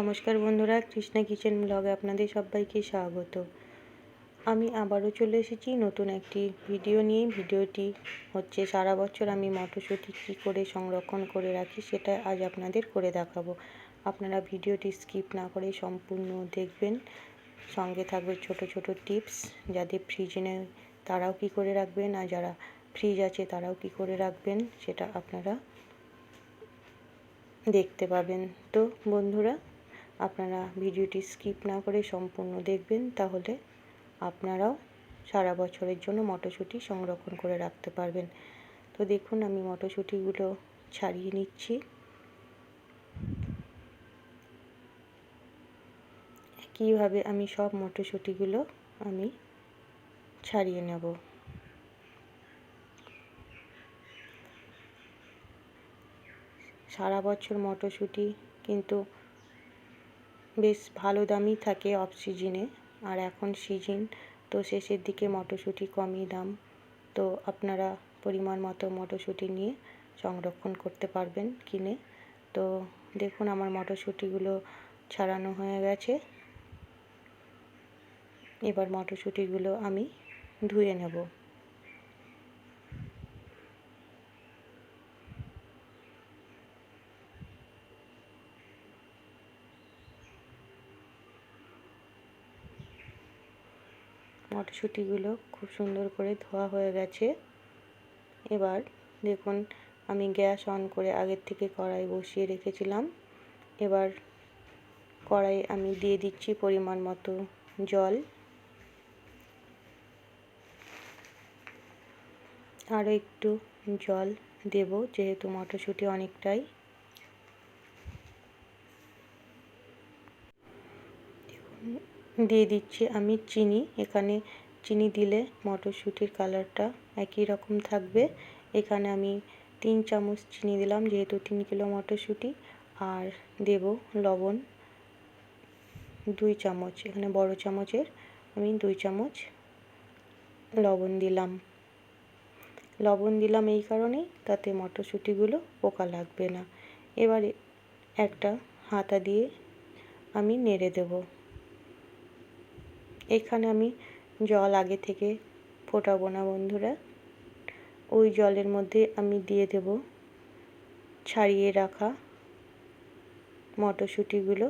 নমস্কার বন্ধুরা, কৃষ্ণা কিচেন ব্লগে আপনাদের সবাইকে স্বাগত। আমি আবারও চলে এসেছি নতুন একটি ভিডিও নিয়ে। ভিডিওটি হচ্ছে, সারা বছর আমি মটরশুঁটি কী করে সংরক্ষণ করে রাখি সেটা আজ আপনাদের করে দেখাবো। আপনারা ভিডিওটি স্কিপ না করে সম্পূর্ণ দেখবেন। সঙ্গে থাকবে ছোট ছোট টিপস যাদের ফ্রিজে নেই তারাও কী করে রাখবেন আর যারা ফ্রিজ আছে তারাও কী করে রাখবেন সেটা আপনারা দেখতে পাবেন। তো বন্ধুরা আপনারা ভিডিওটি স্কিপ না করে সম্পূর্ণ দেখবেন, তাহলে আপনারাও সারা বছরের জন্য মটরশুঁটি সংরক্ষণ করে রাখতে পারবেন। তো দেখুন, আমি মটরশুঁটিগুলো ছাড়িয়ে নিচ্ছি। কীভাবে আমি সব মটরশুঁটিগুলো আমি ছাড়িয়ে নেব? সারা বছর মটরশুঁটি কিন্তু বেশ ভালো দামই থাকে অফ সিজনে আর এখন সিজন তো শেষের দিকে মটরশুঁটি কমই দাম। তো আপনারা পরিমাণ মতো মটরশুঁটি নিয়ে সংরক্ষণ করতে পারবেন কিনে। তো দেখুন আমার মটরশুঁটিগুলো ছাড়ানো হয়ে গেছে। এবার মটরশুঁটিগুলো আমি ধুয়ে নেব। মটরশুঁটিগুলো খুব সুন্দর করে ধোয়া হয়ে গেছে। এবার দেখুন, আমি গ্যাস অন করে আগের থেকে কড়াই বসিয়ে রেখেছিলাম। এবার কড়াই আমি দিয়ে দিচ্ছি পরিমাণ মতো জল। আরও একটু জল দেব, যেহেতু মটরশুঁটি অনেকটাই। দিয়ে দিচ্ছি আমি চিনি। এখানে চিনি দিলে মটরশুঁটির কালারটা একই রকম থাকবে। এখানে আমি তিন চামচ চিনি দিলাম, যেহেতু তিন কিলো মটরশুঁটি। আর দেব লবণ দুই চামচ। এখানে বড় চামচের আমি দুই চামচ লবণ দিলাম। লবণ দিলাম এই কারণেই তাতে মটরশুঁটিগুলো পোকা লাগবে না। এবারে একটা হাতা দিয়ে আমি নেড়ে দেবো। এখানে আমি জল আগে থেকে ফোটাবো না, বন্ধুরা। ওই জলের মধ্যে আমি দিয়ে দেব ছাড়িয়ে রাখা মটরশুঁটিগুলো।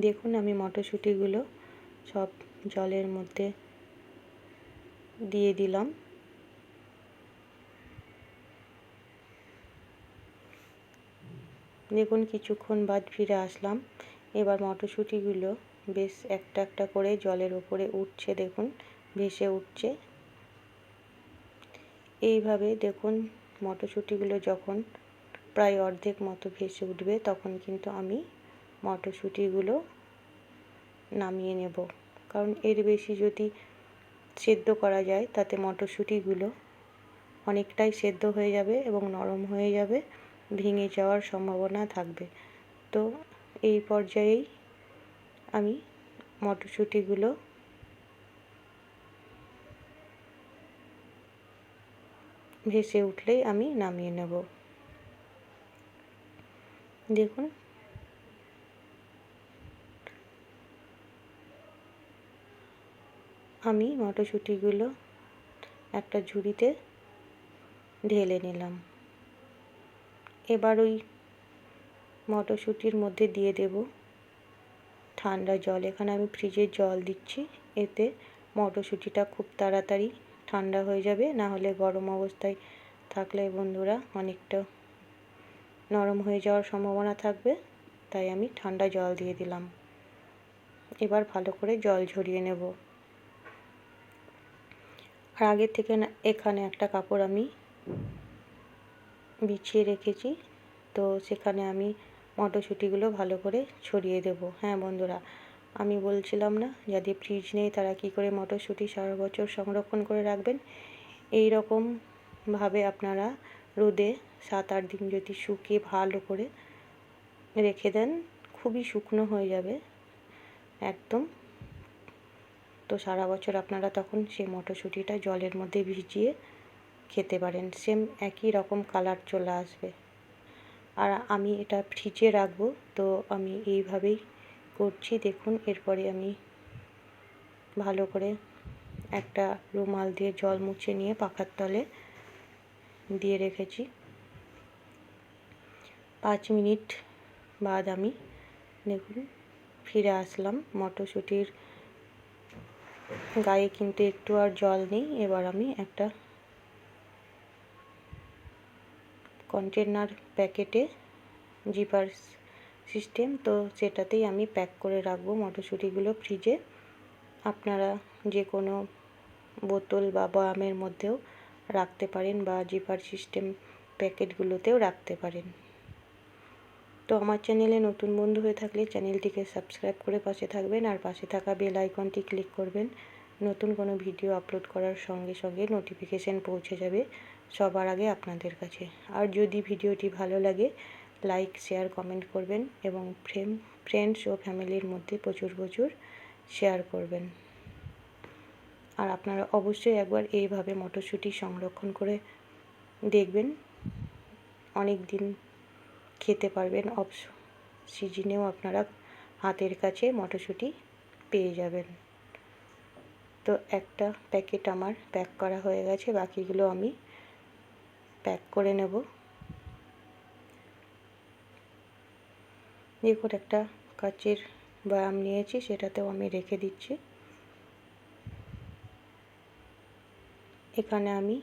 দেখুন, আমি মটরশুঁটিগুলো সব জলের মধ্যে দিয়ে দিলাম। দেখুন কিছুক্ষণ বাদ ফিরে আসলাম। এবার মটরশুঁটিগুলো বেশ একটা একটা করে জলের ওপরে উঠছে দেখুন, ভেসে উঠছে। এইভাবে দেখুন মটরশুঁটিগুলো যখন প্রায় অর্ধেক মতো ভেসে উঠবে, তখন কিন্তু আমি মটরশুঁটিগুলো নামিয়ে নেব। কারণ এর বেশি যদি সেদ্ধ করা যায়, তাতে মটরশুঁটিগুলো অনেকটাই সেদ্ধ হয়ে যাবে এবং নরম হয়ে যাবে। ভেঙে যাওয়ার সম্ভাবনা থাকবে। তো এই পর্যায়েই আমি মটরশুঁটিগুলো ভেসে উঠলেই আমি নামিয়ে নেব। দেখুন। আমি মটরশুঁটিগুলো একটা ঝুড়িতে ঢেলে নিলাম। এবার ওই মটরশুঁটির মধ্যে দিয়ে দেব ঠান্ডা জল। এখানে আমি ফ্রিজের জল দিচ্ছি। এতে মটরশুঁটিটা খুব তাড়াতাড়ি ঠান্ডা হয়ে যাবে, না হলে গরম অবস্থায় থাকলে বন্ধুরা অনেকটা নরম হয়ে যাওয়ার সম্ভাবনা থাকবে, তাই আমি ঠান্ডা জল দিয়ে দিলাম। এবার ভালো করে জল ঝরিয়ে নেব। আর আগের থেকে এখানে একটা কাপড় আমি বিছিয়ে রেখেছি। তো সেখানে আমি মটরশুঁটিগুলো ভালো করে ছড়িয়ে দেব। হ্যাঁ বন্ধুরা, আমি বলছিলাম না, যাদের ফ্রিজ নেই তারা কি করে মটরশুঁটি সারা বছর সংরক্ষণ করে রাখবেন? এই রকমভাবে আপনারা রোদে সাত আট দিন যদি শুকিয়ে ভালো করে রেখে দেন, খুবই শুকনো হয়ে যাবে একদম। তো সারা বছর আপনারা তখন সেই মটরশুঁটিটা জলের মধ্যে ভিজিয়ে খেতে পারেন। সেম একই রকম কালার চলে আসবে। আর আমি এটা ফ্রিজে রাখব, তো আমি এইভাবেই করছি। দেখুন, এরপরে আমি ভালো করে একটা রুমাল দিয়ে জল মুছে নিয়ে পাখার তলে দিয়ে রেখেছি। পাঁচ মিনিট বাদ আমি, দেখুন, ফিরে আসলাম। মটরশুঁটির গায়ে কিন্তু একটু আর জল নেই। এবার আমি একটা কন্টেনার প্যাকেটে জিপার সিস্টেম তো সেটাতেই আমি প্যাক করে রাখব মটরশুঁটিগুলো ফ্রিজে আপনারা যে কোনো বোতল বা বয়ামের মধ্যেও রাখতে পারেন বা জিপার সিস্টেম প্যাকেটগুলোতেও রাখতে পারেন। তো আমার চ্যানেলে নতুন বন্ধু হয়ে থাকলে চ্যানেলটিকে সাবস্ক্রাইব করে পাশে থাকবেন আর পাশে থাকা বেল আইকনটি ক্লিক করবেন। নতুন কোনো ভিডিও আপলোড করার সঙ্গে সঙ্গে নোটিফিকেশান পৌঁছে যাবে। সবার আগে আপনাদের কাছে। আর যদি ভিডিওটি ভালো লাগে লাইক শেয়ার কমেন্ট করবেন এবং ফ্রেম ফ্রেন্ডস ও ফ্যামিলির মধ্যে প্রচুর প্রচুর শেয়ার করবেন। আর আপনারা অবশ্যই একবার এইভাবে মটরশুঁটি সংরক্ষণ করে দেখবেন। অনেক দিন খেতে পারবেন, অফ সিজনেও আপনারা হাতের কাছে মটরশুঁটি পেয়ে যাবেন। তো একটা প্যাকেট আমার প্যাক করা হয়ে গেছে, বাকিগুলো আমি প্যাক করে নেব। দেখুন একটা কাচের ব্যায়াম নিয়েছি, সেটাতেও আমি রেখে দিচ্ছি। এখানে আমি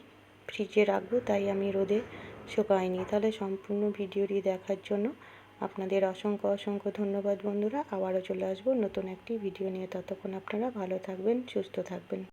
ফ্রিজে রাখব, তাই আমি রোদে শুকাইনি। তাহলে সম্পূর্ণ ভিডিওটি দেখার জন্য আপনাদের অসংখ্য অসংখ্য ধন্যবাদ বন্ধুরা। আবারও চলে আসব নতুন একটি ভিডিও নিয়ে। ততক্ষণ আপনারা ভালো থাকবেন, সুস্থ থাকবেন।